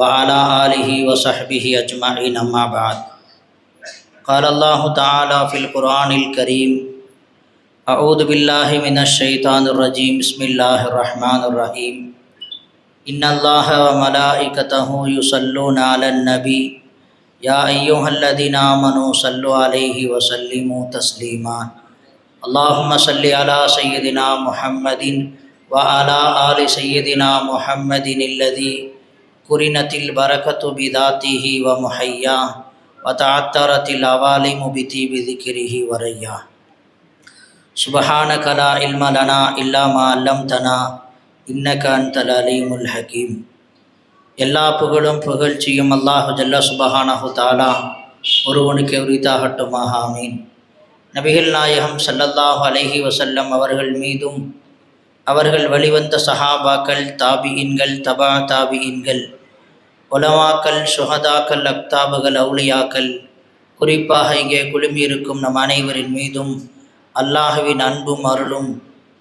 وعلى آله وصحبه أجمعين أما بعد. قال الله تعالى في القرآن الكريم أعوذ بالله من الشيطان الرجيم. بسم الله الرحمن الرحيم. إن الله وملائكته يصلون على النبي. يا أيها الذين آمنوا صلوا عليه وسلموا تسليما. اللهم صل على سيدنا محمد وعلى آل سيدنا محمد الذی قرنت البركة بذاته ومحياه وتعطرت العوالم بطيب ذكره ورياه سبحانك لا علم لنا إلا ما علمتنا إنك أنت العليم الحكيم எல்லா புகழும் புகழ்ச்சியும் அல்லாஹு ஜல்ல சுபஹானஹு தாலா ஒருவனுக்கு உரித்தாகட்டுமாக ஆமீன் நபிகள் நாயகம் ஸல்லல்லாஹு அலைஹி வஸல்லம் அவர்கள் மீதும் அவர்கள் வழிவந்த சஹாபாக்கள் தாபியின்கள் தபா தாபியின்கள் உலமாக்கள் சுகதாக்கள் அக்தாபுகள் அவுளியாக்கள் குறிப்பாக இங்கே குழுமியிருக்கும் நம் அனைவரின் மீதும் அல்லாஹுவின் அன்பும் அருளும்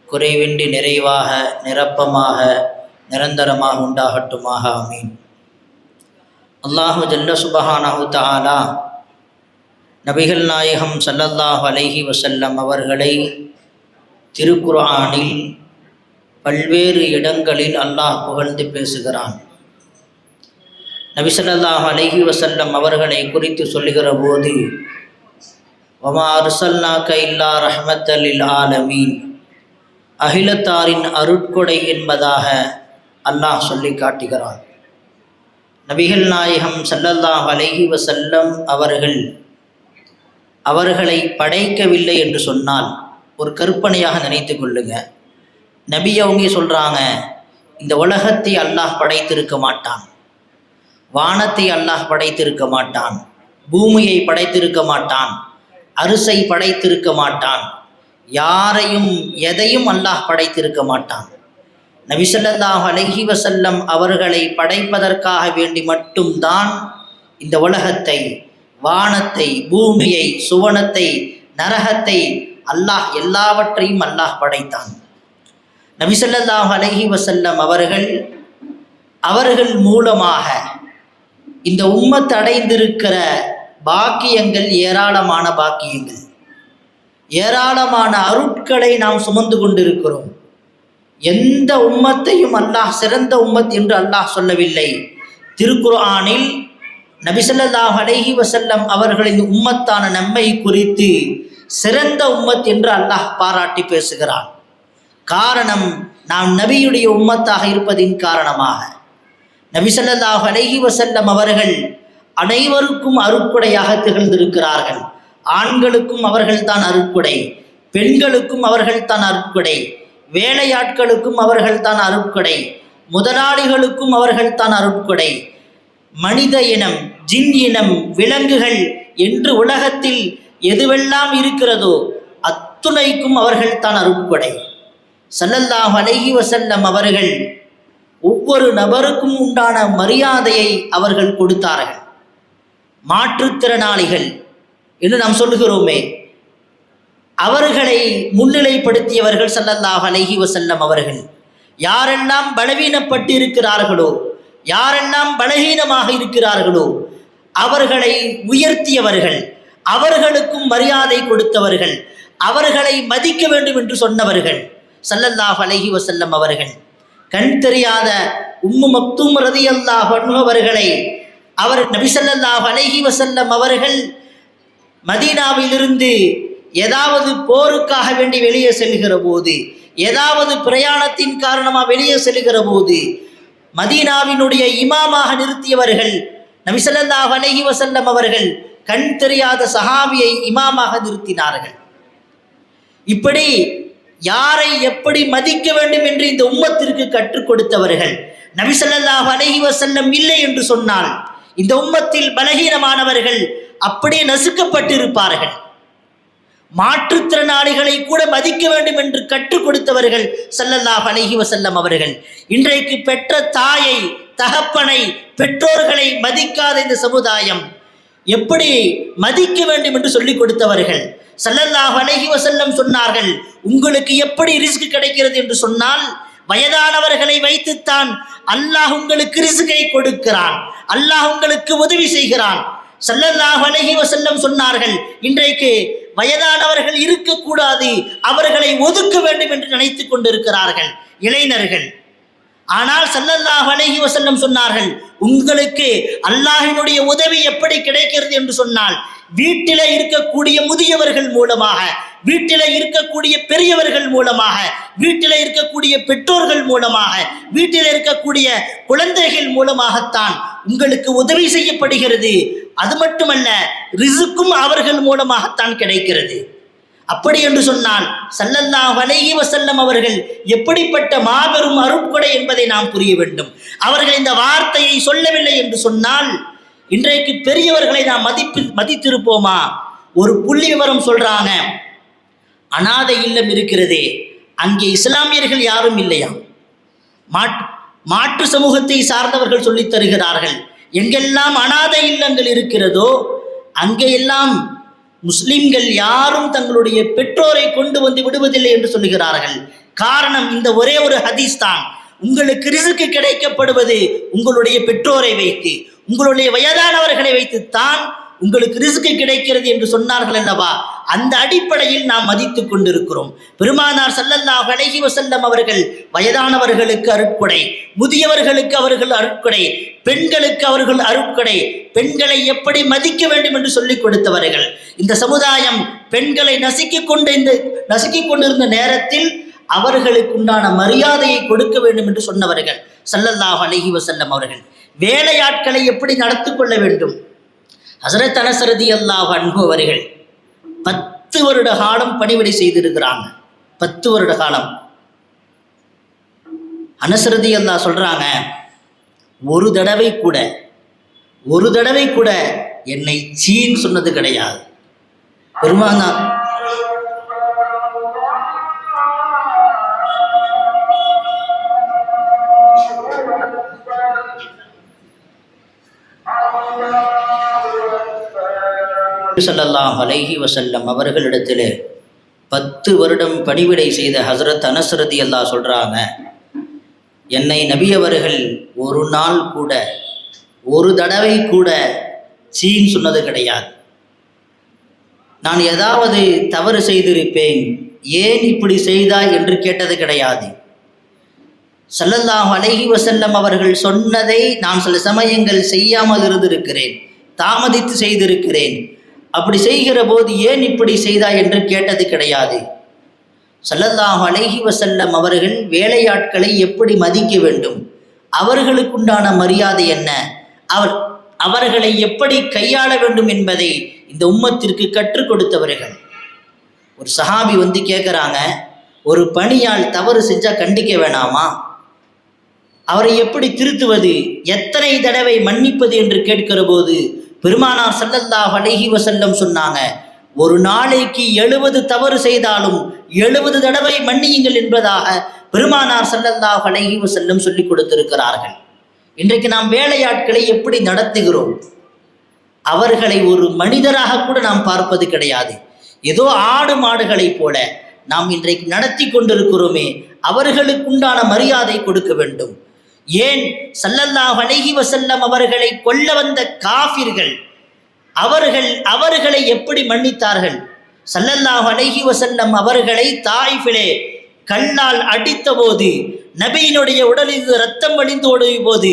குறைவின்றி நிறைவாக நிரப்பமாக நிரந்தரமாக உண்டாகட்டுமாக. அமீன் அல்லாஹு ஜல்ல சுபஹானஹு தாலா நபிகள் நாயகம் சல்லல்லாஹ் அலைஹி வசல்லம் அவர்களை திருக்குர்ஆனில் பல்வேறு இடங்களில் அல்லாஹ் புகழ்ந்து பேசுகிறான். நபி அலஹி வசல்லம் அவர்களை குறித்து சொல்லுகிற போது வமா அர்சல்னாக்க இல்லா ரஹ்மத்தலில் ஆலமீன். அகிலத்தாரின் அருட்கொடை என்பதாக அல்லாஹ் சொல்லி காட்டுகிறான். நபிகள் நாயகம் சல்லல்லாஹ் அலஹி வசல்லம் அவர்கள் அவர்களை படைக்கவில்லை என்று சொன்னால் ஒரு கற்பனையாக நினைத்து கொள்ளுங்க. நபி அவங்க சொல்கிறாங்க இந்த உலகத்தை அல்லாஹ் படைத்திருக்க மாட்டான். வானத்தை அல்லாஹ் படைத்திருக்க மாட்டான். பூமியை படைத்திருக்க மாட்டான். அரிசை படைத்திருக்க மாட்டான். யாரையும் எதையும் அல்லாஹ் படைத்திருக்க மாட்டான். நபிசல்லாஹ் அலஹி வசல்லம் அவர்களை படைப்பதற்காக வேண்டி மட்டும்தான் இந்த உலகத்தை வானத்தை பூமியை சுவனத்தை நரகத்தை அல்லாஹ் எல்லாவற்றையும் அல்லாஹ் படைத்தான். நபிசல்லாஹ் அலஹி வசல்லம் அவர்கள் அவர்கள் மூலமாக இந்த உம்மத் அடைந்திருக்கிற பாக்கியங்கள் ஏராளமான பாக்கியங்கள். ஏராளமான அருட்களை நாம் சுமந்து கொண்டிருக்கிறோம். எந்த உம்மத்தையும் அல்லாஹ் சிறந்த உம்மத் என்று அல்லாஹ் சொல்லவில்லை. திருக்குர்ஆனில் நபிசல்லாஹ் அலஹி வசல்லம் அவர்களின் உம்மத்தான நம்மை குறித்து சிறந்த உம்மத் என்று அல்லாஹ் பாராட்டி பேசுகிறான். காரணம் நாம் நபியுடைய உம்மத்தாக இருப்பதின் காரணமாக. நபிசல்லாஹ் அலஹி வசல்லம் அவர்கள் அனைவருக்கும் அருட்கொடையாக திகழ்ந்திருக்கிறார்கள். ஆண்களுக்கும் அவர்கள்தான் அருட்கொடை பெண்களுக்கும் அவர்கள்தான் அருட்கொடை வேலையாட்களுக்கும் அவர்கள்தான் அருட்கொடை முதலாளிகளுக்கும் அவர்கள்தான் அருட்கொடை. மனித இனம் ஜின் இனம் விலங்குகள் என்று உலகத்தில் எதுவெல்லாம் இருக்கிறதோ அத்துணைக்கும் அவர்கள்தான் அருட்கொடை. சல்லல்லாஹ் அலஹி வசல்லம் அவர்கள் ஒவ்வொரு நபருக்கும் உண்டான மரியாதையை அவர்கள் கொடுத்தார்கள். மாற்றுத்திறனாளிகள் என்று நாம் சொல்லுகிறோமே அவர்களை முன்னிலைப்படுத்தியவர்கள் சல்லல்லாஹ் அலைஹி வசல்லம் அவர்கள். யாரெல்லாம் பலவீனப்பட்டு இருக்கிறார்களோ யாரெல்லாம் பலகீனமாக இருக்கிறார்களோ அவர்களை உயர்த்தியவர்கள் அவர்களுக்கும் மரியாதை கொடுத்தவர்கள் அவர்களை மதிக்க வேண்டும் என்று சொன்னவர்கள் சல்லல்லாஹ் அலைஹி வசல்லம் அவர்கள். கண் தெரியாத உம்மு மக்தும் ரதி அல்லாஹ் அவர்களை அவர் நபிசல்லாஹ் அலஹி வசல்லம் அவர்கள் மதீனாவிலிருந்து ஏதாவது போருக்காக வேண்டி வெளியே செல்கிற போது ஏதாவது பிரயாணத்தின் காரணமாக வெளியே செல்கிற போது மதீனாவினுடைய இமாமாக நிறுத்தியவர்கள் நபிசல்லாஹ் அலஹி வசல்லம் அவர்கள் கண் தெரியாத சஹாபியை இமாமாக நிறுத்தினார்கள். இப்படி யாரை எப்படி மதிக்க வேண்டும் என்று இந்த உம்மத்திற்கு கற்றுக் கொடுத்தவர்கள். நபிசல்லாஹ் அலஹி வசல்லம் இல்லை என்று சொன்னால் இந்த உம்மத்தில் பலகீனமானவர்கள் அப்படியே நசுக்கப்பட்டிருப்பார்கள். மாற்றுத்திறனாளிகளை கூட மதிக்க வேண்டும் என்று கற்றுக் கொடுத்தவர்கள் சல்லல்லாஹ் அலஹி வசல்லம் அவர்கள். இன்றைக்கு பெற்ற தாயை தகப்பனை பெற்றோர்களை மதிக்காத இந்த சமுதாயம் எப்படி மதிக்க வேண்டும் என்று சொல்லிக் கொடுத்தவர்கள். சல்லல்லாஹ் அலஹி வசல்லம் சொன்னார்கள் உங்களுக்கு எப்படி ரிஸ்க் கிடைக்கிறது? என்று சொன்னால் வயதானவர்களை வைத்துத்தான் அல்லாஹ் உங்களுக்கு ரிசுகை கொடுக்கிறான் அல்லாஹ் உங்களுக்கு உதவி செய்கிறான். சல்லல்லாஹ் அலஹி வசல்லம் சொன்னார்கள் இன்றைக்கு வயதானவர்கள் இருக்கக்கூடாது அவர்களை ஒதுக்க வேண்டும் என்று நினைத்துக் கொண்டிருக்கிறார்கள். இளைஞர்கள் ஆனால் சல்லல்லாஹ் அலஹி வசல்லம் சொன்னார்கள் உங்களுக்கு அல்லாஹினுடைய உதவி எப்படி கிடைக்கிறது? என்று சொன்னால் வீட்டில இருக்கக்கூடிய முதியவர்கள் மூலமாக வீட்டில இருக்கக்கூடிய பெரியவர்கள் மூலமாக வீட்டில இருக்கக்கூடிய பெற்றோர்கள் மூலமாக வீட்டில் இருக்கக்கூடிய குழந்தைகள் மூலமாகத்தான் உங்களுக்கு உதவி செய்யப்படுகிறது. அது மட்டுமல்ல ரிசுக்கும் அவர்கள் மூலமாகத்தான் கிடைக்கிறது. அப்படி என்று சொன்னால் சல்லல்லா வலைகி வசல்லம் அவர்கள் எப்படிப்பட்ட மாபெரும் அருட்கொடை என்பதை நாம் புரிய வேண்டும். அவர்கள் இந்த வார்த்தையை சொல்லவில்லை என்று சொன்னால் இன்றைக்கு பெரியவர்களை நாம் மதிப்பு மதித்திருப்போமா? ஒரு புள்ளி விவரம் சொல்றாங்க. அனாதை இல்லம் இருக்கிறதே அங்கே இஸ்லாமியர்கள் யாரும் இல்லையா? மாட் மாற்று சமூகத்தை சார்ந்தவர்கள் சொல்லித் தருகிறார்கள். எங்கெல்லாம் அனாதை இல்லங்கள் இருக்கிறதோ அங்கெல்லாம் முஸ்லிம்கள் யாரும் தங்களுடைய பெற்றோரை கொண்டு வந்து விடுவதில்லை என்று சொல்லுகிறார்கள். காரணம் இந்த ஒரே ஒரு ஹதீஸ் தான் உங்களுக்கு ரிசுக்கு கிடைக்கப்படுவது உங்களுடைய பெற்றோரை வைத்து உங்களுடைய வயதானவர்களை வைத்து தான் உங்களுக்கு ரிசுக்கு கிடைக்கிறது என்று சொன்னார்கள் அல்லவா? அந்த அடிப்படையில் நாம் மதித்து கொண்டிருக்கிறோம். பெருமானார் ஸல்லல்லாஹு அலைஹி வசல்லம் அவர்கள் வயதானவர்களுக்கு அருட்கொடை முதியவர்களுக்கு அவர்கள் அருட்கொடை பெண்களுக்கு அவர்கள் அருட்கொடை. பெண்களை எப்படி மதிக்க வேண்டும் என்று சொல்லிக் கொடுத்தவர்கள். இந்த சமுதாயம் பெண்களை நசுக்கிக் கொண்டு இந்த நசுக்கிக் கொண்டிருந்த நேரத்தில் அவர்களுக்கு உண்டான மரியாதையை கொடுக்க வேண்டும் என்று சொன்னவர்கள். சல்லல்லாஹ் அலஹி வசல்லம் அவர்கள். வேலையாட்களை எப்படி நடத்தி கொள்ள வேண்டும்? ஹசரத் அனசரதி அல்லாஹ் அன்பு அவர்கள் பத்து வருட காலம் பணிவிடை செய்திருக்கிறாங்க. பத்து வருட காலம். அனசரதி அல்லா சொல்றாங்க ஒரு தடவை கூட ஒரு தடவை கூட என்னை சீன் சொன்னது கிடையாது. பெருமானா ஸல்லல்லாஹு அலைஹி வசல்லம் அவர்களிடத்தில் பத்து வருடம் பணிவிடை செய்த ஹசரத் அனசரதி அல்லா சொல்றாங்க என்னை நபியவர்கள் ஒரு நாள் கூட ஒரு தடவை கூட சீன் சொன்னது கிடையாது. நான் ஏதாவது தவறு செய்திருப்பேன் ஏன் இப்படி செய்தாய் என்று கேட்டது கிடையாது. சல்லல்லாஹ் அழகி வசல்லம் அவர்கள் சொன்னதை நான் சில சமயங்கள் செய்யாமல் இருந்திருக்கிறேன் தாமதித்து செய்திருக்கிறேன். அப்படி செய்கிற போது ஏன் இப்படி செய்தாய் என்று கேட்டது கிடையாது. ஸல்லல்லாஹு அலஹி வசல்லம் அவர்கள் வேலையாட்களை எப்படி மதிக்க வேண்டும்? அவர்களுக்குண்டான மரியாதை என்ன? அவர் அவர்களை எப்படி கையாள வேண்டும் என்பதை இந்த உம்மத்திற்கு கற்றுக் கொடுத்தவர்கள். ஒரு சஹாபி வந்து கேட்குறாங்க ஒரு பணியால் தவறு செஞ்சால் கண்டிக்க வேணாமா? அவரை எப்படி திருத்துவது? எத்தனை தடவை மன்னிப்பது? என்று கேட்கிற போது பெருமானார் ஸல்லல்லாஹு அலஹி வசல்லம் சொன்னாங்க ஒரு நாளைக்கு எழுபது தவறு செய்தாலும் எழுபது தடவை மன்னியுங்கள் என்பதாக பெருமானார் ஸல்லல்லாஹு அலைஹி செல்லும் சொல்லிக் கொடுத்திருக்கிறார்கள். இன்றைக்கு நாம் வேலையாட்களை எப்படி நடத்துகிறோம்? அவர்களை ஒரு மனிதராக கூட நாம் பார்ப்பது கிடையாது. ஏதோ ஆடு மாடுகளைப் போல நாம் இன்றைக்கு நடத்தி கொண்டிருக்கிறோமே அவர்களுக்குண்டான மரியாதை கொடுக்க வேண்டும். ஏன்? செல்லல்லாஹ் அழகி வசல்லம் அவர்களை கொல்ல வந்த காஃபிர்கள் அவர்கள் அவர்களை எப்படி மன்னித்தார்கள்? சல்லல்லாஹ் அலஹி வசல்லம் அவர்களை தாய்ஃபிலே கல்லால் அடித்தபோது நபியினுடைய உடலில் ரத்தம் வழிந்து ஓடிய போது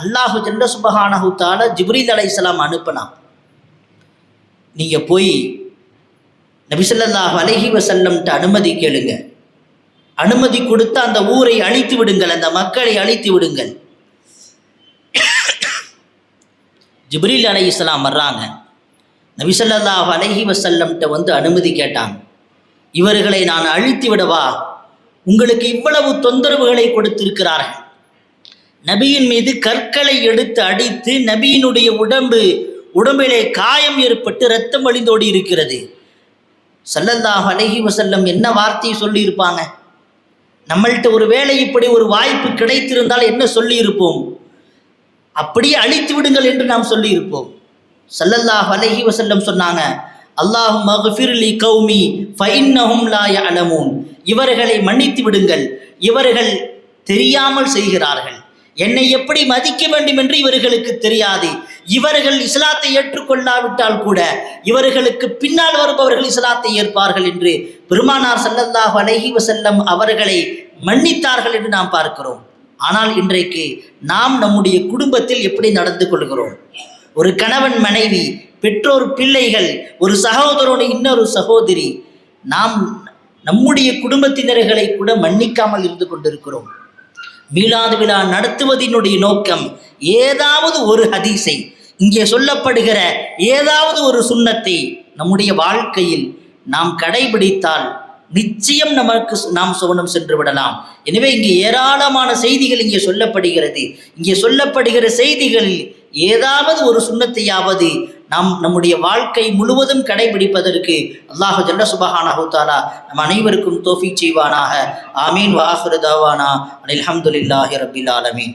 அல்லாஹு ஜல்ல சுபஹானஹு ஜிப்ரீத் அலை இஸ்லாம் அனுப்பலாம் நீங்க போய் நபி ஸல்லல்லாஹு அலைஹி வஸல்லம்ட்ட அனுமதி கேளுங்க. அனுமதி கொடுத்து அந்த ஊரை அழித்து விடுங்கள் அந்த மக்களை அழித்து விடுங்கள். ஜிப்ரீல் அலை இஸ்லாம் வர்றாங்க. நபிசல்லாஹ் அலஹி வசல்லம்கிட்ட வந்து அனுமதி கேட்டாங்க. இவர்களை நான் அழித்து விடவா? உங்களுக்கு இவ்வளவு தொந்தரவுகளை கொடுத்திருக்கிறார்கள். நபியின் மீது கற்களை எடுத்து அடித்து நபியினுடைய உடம்பு உடம்பிலே காயம் ஏற்பட்டு ரத்தம் வழிந்தோடி இருக்கிறது. சல்லல்லாஹ் அலஹி வசல்லம் என்ன வார்த்தையை சொல்லியிருப்பாங்க? நம்மள்கிட்ட ஒரு வேலை இப்படி ஒரு வாய்ப்பு கிடைத்திருந்தால் என்ன சொல்லியிருப்போம்? அப்படியே அழித்து விடுங்கள் என்று நாம் சொல்லியிருப்போம். சல்லல்லாஹ் அலஹி வசல்லம் சொன்னாங்க அல்லாஹும் மகஃபிர்லி கௌமி ஃபைன்னஹும் லா யஅலமூன். இவர்களை மன்னித்து விடுங்கள். இவர்கள் தெரியாமல் செய்கிறார்கள். என்னை எப்படி மதிக்க வேண்டும் என்று இவர்களுக்கு தெரியாது. இவர்கள் இஸ்லாத்தை ஏற்றுக்கொள்ளாவிட்டால் கூட இவர்களுக்கு பின்னால் வருபவர்கள் இஸ்லாத்தை ஏற்பார்கள் என்று பெருமானார் சல்லல்லாஹ் அலஹி வசல்லம் அவர்களை மன்னித்தார்கள் என்று நாம் பார்க்கிறோம். ஆனால் இன்றைக்கு நாம் நம்முடைய குடும்பத்தில் எப்படி நடந்து கொள்கிறோம்? ஒரு கணவன் மனைவி பெற்றோர் பிள்ளைகள் ஒரு சகோதரோடு இன்னொரு சகோதரி நாம் நம்முடைய குடும்பத்தினர்களை கூட மன்னிக்காமல் இருந்து கொண்டிருக்கிறோம். மீளாது விழா நடத்துவதினுடைய நோக்கம் ஏதாவது ஒரு ஹதீஸை இங்கே சொல்லப்படுகிற ஏதாவது ஒரு சுண்ணத்தை நம்முடைய வாழ்க்கையில் நாம் கடைபிடித்தால் நிச்சயம் நமக்கு நாம் சுவனம் சென்று விடலாம். எனவே இங்கே ஏராளமான செய்திகள் இங்கே சொல்லப்படுகிறது. இங்கே சொல்லப்படுகிற செய்திகளில் ஏதாவது ஒரு சுண்ணத்தையாவது நாம் நம்முடைய வாழ்க்கை முழுவதும் கடைபிடிப்பதற்கு அல்லாஹ் ஜல்ல சுபஹான தஆலா நம் அனைவருக்கும் தோஃபி செய்வானாக. ஆமீன் வாஹிரு தாவானா ரபில் ஆலமீன்.